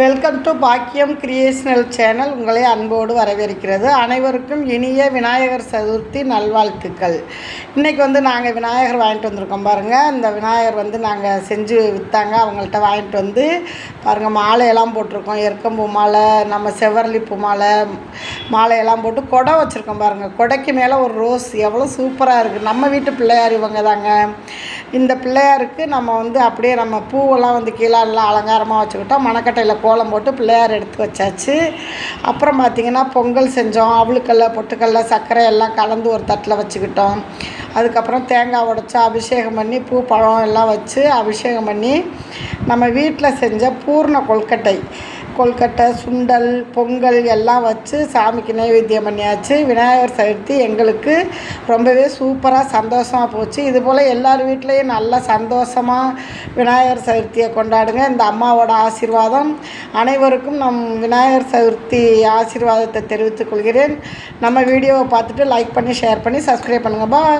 Welcome to Bakkiyam creational channel உங்களை அன்போடு வரவேற்கிறது. அனைவருக்கும் இனிய விநாயகர் சதுர்த்தி நல்வாழ்த்துக்கள். இன்றைக்கி வந்து நாங்கள் விநாயகர் வாங்கிட்டு வந்திருக்கோம் பாருங்கள் இந்த விநாயகர் வந்து நாங்கள் செஞ்சு விற்றாங்க அவங்கள்ட்ட வாங்கிட்டு வந்து பாருங்கள் மாலையெல்லாம் போட்டிருக்கோம். எருக்கம்பூ மாலை நம்ம செவ்வரளி பூ மாலை மாலையெல்லாம் போட்டு கொடை வச்சுருக்கோம் பாருங்கள் கொடைக்கு மேலே ஒரு ரோஸ். எவ்வளோ சூப்பராக இருக்குது நம்ம வீட்டு பிள்ளையார் இவங்க தாங்க. இந்த பிள்ளையாருக்கு நம்ம வந்து அப்படியே நம்ம பூவெல்லாம் வந்து கீழே எல்லாம் அலங்காரமாக வச்சுக்கிட்டோம். மணக்கட்டையில் கோலம் போட்டு பிள்ளையார் எடுத்து வச்சாச்சு. அப்புறம் பார்த்திங்கன்னா பொங்கல் செஞ்சோம். அவளுக்கல்ல பொட்டுக்கல்ல சர்க்கரை எல்லாம் கலந்து ஒரு தட்டில் வச்சுக்கிட்டோம். அதுக்கப்புறம் தேங்காய் உடச்சி அபிஷேகம் பண்ணி பூ பழம் எல்லாம் வச்சு அபிஷேகம் பண்ணி நம்ம வீட்டில் செஞ்ச பூர்ண கொல்கட்டை. கொல்கட்டை சுண்டல் பொங்கல் எல்லாம் வச்சு சாமிக்கு நைவேத்தியம் பண்ணியாச்சு. விநாயகர் சதுர்த்தி எங்களுக்கு ரொம்பவே சூப்பராக சந்தோஷமாக போச்சு. இது போல் எல்லார் வீட்லேயும் நல்ல சந்தோஷமாக விநாயகர் சதுர்த்தியை கொண்டாடுங்க. இந்த அம்மாவோட ஆசீர்வாதம். அனைவருக்கும் நம் விநாயகர் சதுர்த்தி ஆசீர்வாதத்தை தெரிவித்துக் கொள்கிறேன். நம்ம வீடியோவை பார்த்துட்டு லைக் பண்ணி ஷேர் பண்ணி சப்ஸ்கிரைப் பண்ணுங்கள் பா